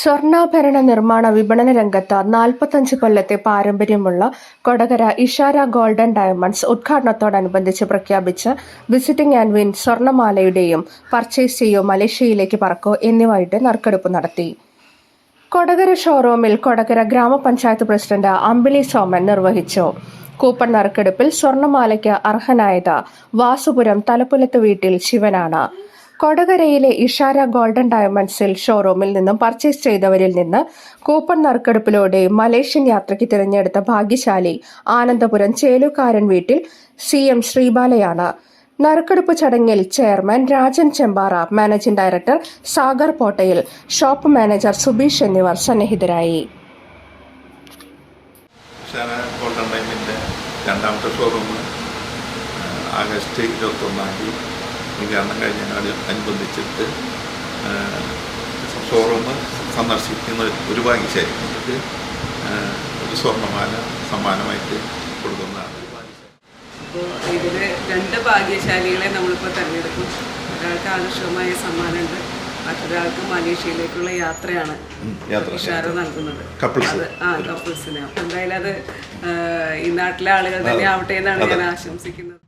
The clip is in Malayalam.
സ്വർണാഭരണ നിർമ്മാണ വിപണന രംഗത്ത് നാൽപ്പത്തഞ്ച് കൊല്ലത്തെ പാരമ്പര്യമുള്ള കൊടകര ഇഷാര ഗോൾഡൻ ഡയമണ്ട്സ് ഉദ്ഘാടനത്തോടനുബന്ധിച്ച് പ്രഖ്യാപിച്ച വിസിറ്റിംഗ് ആൻഡ് വിൻ സ്വർണമാലയുടെയും പർച്ചേസ് ചെയ്യോ മലേഷ്യയിലേക്ക് പറക്കോ എന്നിവയുടെ നറുക്കെടുപ്പ് നടത്തി. കൊടകര ഷോറൂമിൽ കൊടകര ഗ്രാമപഞ്ചായത്ത് പ്രസിഡന്റ് അമ്പിളി സോമൻ നിർവഹിച്ചു. കൂപ്പൺ നറുക്കെടുപ്പിൽ സ്വർണമാലയ്ക്ക് അർഹനായത് വാസുപുരം തലപ്പുലത്ത് വീട്ടിൽ ശിവനാണ്. കൊടകരയിലെ ഇഷാര ഗോൾഡൻ ഡയമണ്ട്സിൽ ഷോറൂമിൽ നിന്നും പർച്ചേസ് ചെയ്തവരിൽ നിന്ന് കൂപ്പൺ നറുക്കെടുപ്പിലൂടെ മലേഷ്യൻ യാത്രയ്ക്ക് തിരഞ്ഞെടുത്ത ഭാഗ്യശാലി ആനന്ദപുരം ചേലുകാരൻ വീട്ടിൽ സി എം ശ്രീബാലയാണ്. നറുക്കെടുപ്പ് ചടങ്ങിൽ chairman Rajan Chembara managing director Sagar പോട്ടയിൽ shop manager Subeesh എന്നിവർ സന്നിഹിതരായി. രണ്ടാമത്തെ ഷോറൂം ആഗസ്റ്റ് ഇരുപത്തൊന്നാം തീയതി. ഉദ്ഘാടനം കഴിഞ്ഞതിനോട് അനുബന്ധിച്ചിട്ട് ഷോറൂം സന്ദർശിക്കുന്ന ഒരു ഭാഗ്യശാലി. നമുക്ക് ഒരു സ്വർണമാല സമ്മാനമായിട്ട് കൊടുക്കുന്നതാണ്. അപ്പോൾ ഇതിൽ രണ്ട് ഭാഗ്യശാലികളെ നമ്മളിപ്പോൾ തിരഞ്ഞെടുക്കും. ഒരാൾക്ക് ആകർഷകമായ സമ്മാനമുണ്ട് മറ്റൊരാൾക്ക് മലേഷ്യയിലേക്കുള്ള യാത്രയാണ്. ഇഷാര നൽകുന്നത്. അത് ആ കപ്പിൾസിന് അപ്പം എന്തായാലും അത് ഈ നാട്ടിലെ ആളുകൾ തന്നെ ആവട്ടെ എന്നാണ് ഞാൻ ആശംസിക്കുന്നത്.